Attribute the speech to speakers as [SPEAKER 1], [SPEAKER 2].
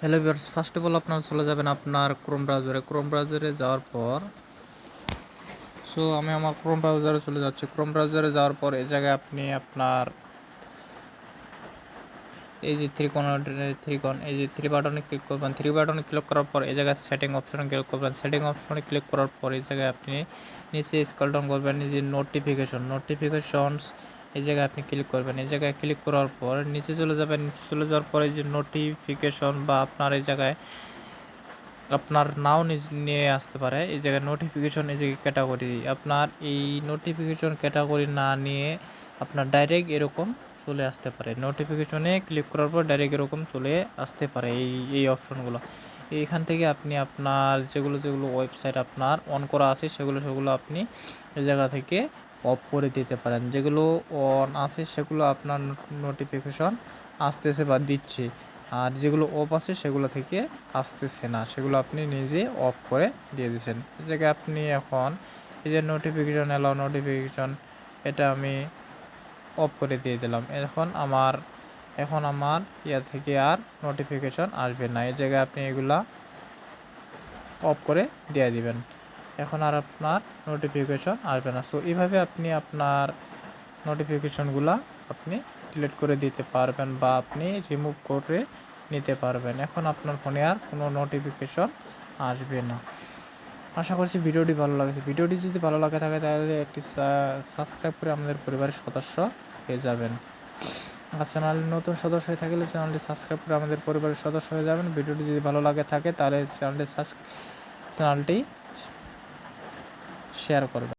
[SPEAKER 1] Hello viewers first of all আপনারা চলে যাবেন আপনার ক্রোম ব্রাউজারে ক্রোম ব্রাউজারে যাওয়ার পর সো আমি আমার ক্রোম ব্রাউজারে চলে যাচ্ছি। ক্রোম ব্রাউজারে যাওয়ার পর এই জায়গায় আপনি আপনার এই যে থ্রি কোন থ্রি কোন এই যে থ্রি বাটনে ক্লিক করবেন। থ্রি বাটনে ক্লিক করার পর এই জায়গায় সেটিং অপশনে ক্লিক করবেন। সেটিং অপশনে ক্লিক করার পর এই জায়গায় আপনি নিচে স্ক্রল ডাউন করবেন। যে নোটিফিকেশন নোটিফিকেশনস এই জায়গায় আপনি ক্লিক করবেন। এই জায়গায় ক্লিক করার পর নিচে চলে যাবেন। নিচে চলে যাওয়ার পরে যে নোটিফিকেশন বা আপনার এই জায়গায় আপনার নাও নিয়ে আসতে পারে। এই জায়গায় নোটিফিকেশন এই জায়গায় ক্যাটাগরি আপনার এই নোটিফিকেশন ক্যাটাগরি না নিয়ে আপনার ডাইরেক্ট এরকম চলে আসতে পারে। নোটিফিকেশনে ক্লিক করার পর ডাইরেক্ট এরকম চলে আসতে পারে এই এই অপশনগুলো এইখান থেকে আপনি আপনার যেগুলো যেগুলো ওয়েবসাইট আপনার অন করা আছে, সেগুলো সেগুলো আপনি এই জায়গা থেকে অফ করে দিতে পারেন। যেগুলো অন আছে, সেগুলো আপনার নোটিফিকেশন আসতেছে বা দিচ্ছে। আর যেগুলো অফ আছে, সেগুলো থেকে আসতেছে না। সেগুলো আপনি নিজে অফ করে দিয়ে দিচ্ছেন এই আপনি এখন এই যে নোটিফিকেশন এলো নোটিফিকেশন এটা আমি অফ করে দিয়ে দিলাম। এখন আমার এখন আমার ইয়া থেকে আর নোটিফিকেশন আসবে না। এই জায়গায় আপনি এগুলা অফ করে দিয়ে দিবেন। এখন আর আপনার নোটিফিকেশন আসবে না। সো এইভাবে আপনি আপনার নোটিফিকেশনগুলো আপনি ডিলিট করে দিতে পারবেন বা আপনি রিমুভ করে নিতে পারবেন। এখন আপনার ফোনে আর কোনো নোটিফিকেশন আসবে না। আশা করছি ভিডিওটি ভালো লাগছে। ভিডিওটি যদি ভালো লাগে থাকে তাহলে একটি সাবস্ক্রাইব করে আমাদের পরিবারের সদস্য হয়ে যাবেন। আর চ্যানেল নতুন সদস্য হয়ে থাকলে চ্যানেলটি সাবস্ক্রাইব করে আমাদের পরিবারের সদস্য হয়ে যাবেন। ভিডিওটি যদি ভালো লাগে থাকে তাহলে চ্যানেলটি চ্যানেলটি শেয়ার করবেন।